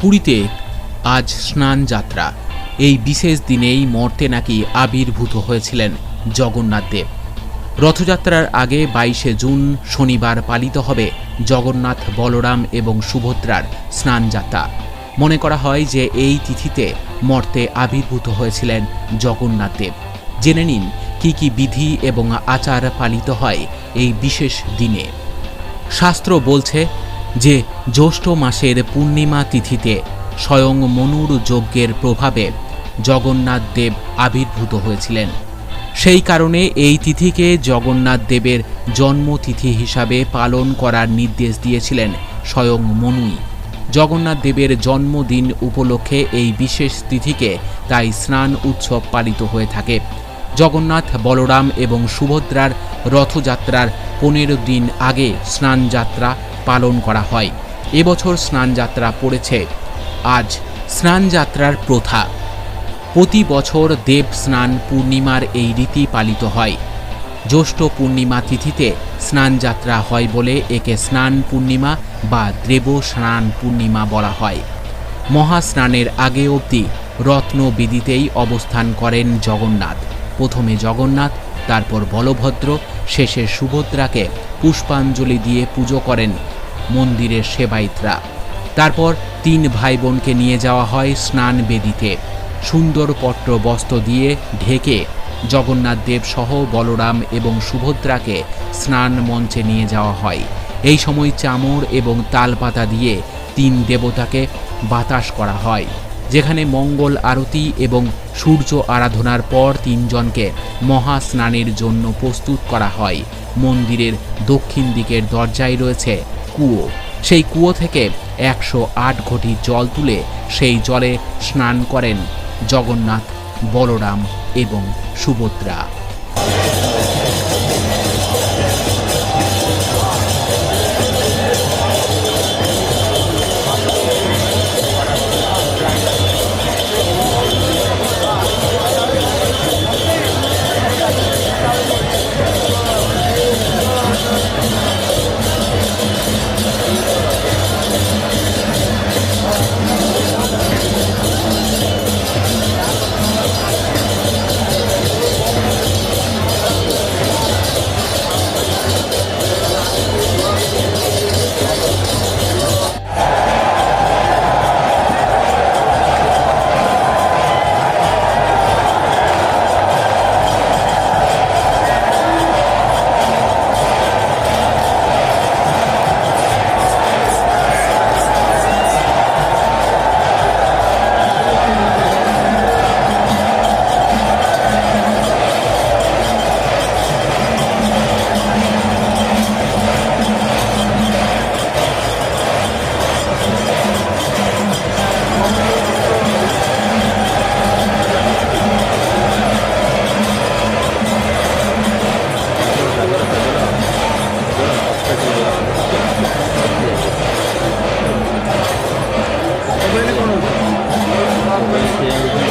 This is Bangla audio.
পুরীতে আজ স্নান যাত্রা। এই বিশেষ দিনেই মর্তে নাকি আবির্ভূত হয়েছিলেন জগন্নাথ দেব। রথযাত্রার আগে বাইশে জুন শনিবার পালিত হবে জগন্নাথ, বলরাম এবং সুভদ্রার স্নান যাত্রা। মনে করা হয় যে এই তিথিতে মর্তে আবির্ভূত হয়েছিলেন জগন্নাথ দেব। জেনে নিন কি কি বিধি এবং আচার পালিত হয় এই বিশেষ দিনে। শাস্ত্র বলছে যে জ্যৈষ্ঠ মাসের পূর্ণিমা তিথিতে স্বয়ং মনুর যজ্ঞের প্রভাবে জগন্নাথ দেব আবির্ভূত হয়েছিলেন। সেই কারণে এই তিথিকে জগন্নাথ দেবের জন্মতিথি হিসাবে পালন করার নির্দেশ দিয়েছিলেন স্বয়ং মনুই। জগন্নাথ দেবের জন্মদিন উপলক্ষে এই বিশেষ তিথিকে তাই স্নান উৎসব পালিত হয়ে থাকে। জগন্নাথ, বলরাম এবং সুভদ্রার রথযাত্রার পনেরো দিন আগে স্নানযাত্রা পালন করা হয়। এবছর স্নানযাত্রা পড়েছে। আজ স্নানযাত্রার প্রথা। প্রতি বছর দেব স্নান পূর্ণিমার এই রীতি পালিত হয়। জ্যৈষ্ঠ পূর্ণিমা তিথিতে স্নানযাত্রা হয় বলে একে স্নান পূর্ণিমা বা দেব স্নান পূর্ণিমা বলা হয়। মহাস্নানের আগে অবধি রত্নবেদিতেই অবস্থান করেন জগন্নাথ। প্রথমে জগন্নাথ, তারপর বলভদ্র, শেষে সুভদ্রাকে পুষ্পাঞ্জলি দিয়ে পুজো করেন। মন্দিরের সেবায়িতরা। তারপর তিন ভাই বোনকে নিয়ে যাওয়া হয় স্নান বেদিতে। সুন্দর পট্ট বস্ত্র দিয়ে ঢেকে জগন্নাথ দেব সহ বলরাম এবং সুভদ্রাকে স্নান মঞ্চে নিয়ে যাওয়া হয়। এই সময় চামর এবং তালপাতা দিয়ে তিন দেবতাকে বাতাস করা হয়। যেখানে মঙ্গল আরতি এবং সূর্য আরাধনার পর তিনজনকে মহা স্নানের জন্য প্রস্তুত করা হয়। মন্দিরের দক্ষিণ দিকের দরজায় রয়েছে কুয়ো। সেই কুয়ো থেকে একশো আট ঘটি জল তুলে সেই জলে স্নান করেন জগন্নাথ, বলরাম এবং সুভদ্রা। Thank you.